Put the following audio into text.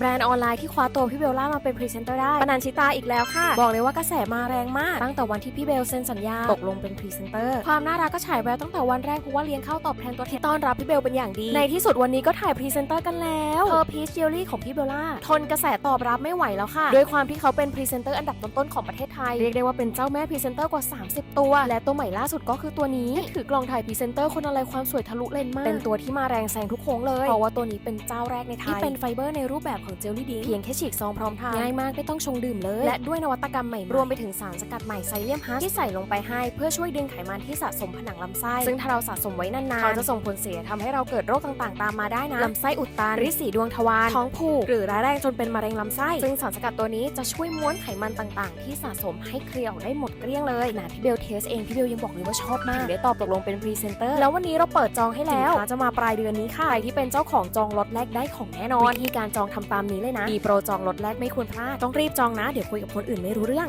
แบรนด์ออนไลน์ที่คว้าตัวพี่เบลล่ามาเป็นพรีเซนเตอร์ได้ปนันชิตาอีกแล้วค่ะ บอกเลยว่ากระแสมาแรงมาก ตั้งแต่วันที่พี่เบลเซ็นสัญญาตกลงเป็นพรีเซนเตอร์ ความน่ารักก็ฉายแววตั้งแต่วันแรกเพราะว่าเลี้ยงข้าวตอบแทนตัวแทนต้อนรับพี่เบลเป็นอย่างดี ในที่สุดวันนี้ก็ถ่ายพรีเซนเตอร์กันแล้วเธอพีชเจลลี่ของพี่เบลล่าทนกระแสตอบรับไม่ไหวแล้วค่ะ ด้วยความที่เขาเป็นพรีเซนเตอร์อันดับต้นๆของประเทศไทย เรียกได้ว่าเป็นเจ้าแม่พรีเซนเตอร์กว่า 30 ตัว และตัวใหม่ล่าสุดก็คือตัวนี้ถือกล่องถ่ายพรีเซนเตอร์คนอะไรความสวยทะลุเลนมากเป็นตัวที่มาแรงแซงทุกโค้งเลยเพราะว่าตัวนี้เป็นเจ้าแรกในไทยที่เป็นไฟเบอร์ในรูปแบบของเจลลี่ดิงเพียงแค่ฉีกซองพร้อมทานง่ายมากไม่ต้องชงดื่มเลย และด้วยนวัตกรรมใหม่รวมไปถึงสารสกัดใหม่ไซเลียมฮัสที่ใส่ลงไปให้เพื่อช่วยดึงไขมันที่สะสมผนังลำไส้ซึ่งถ้าเราสะสมไว้นานๆเขาจะส่งผลเสียทำให้เราเกิดโรคต่างๆ ตามมาได้นะลำไส้อุดตันริดสีดวงทวารท้องผูกหรือร้ายแรงจนเป็นมะเร็งลำไส้ ซึ่งสารสกัดตัวนี้จะช่วยม้วนไขมันต่างๆ ที่สะสมให้เคลียร์ออกได้หมดเกลี้ยงเลยนะพี่เบลเทสเองพี่เบลยังบอกเลยว่าชอบมากถึงได้ตอบตกลงเป็นพรีเซนเตอร์แล้ววันนี้เราเปิดจองให้แล้วสินค้าจะมาปลายเดือนนี้ค่ะใครที่เป็นเจ้าของจองล็อตแรกได้ของแน่นอนวิธีการจองทำตามนี้เลยนะ มีโปรจองรถแรกไม่ควรพลาด ต้องรีบจองนะ เดี๋ยวคุยกับคนอื่นไม่รู้เรื่อง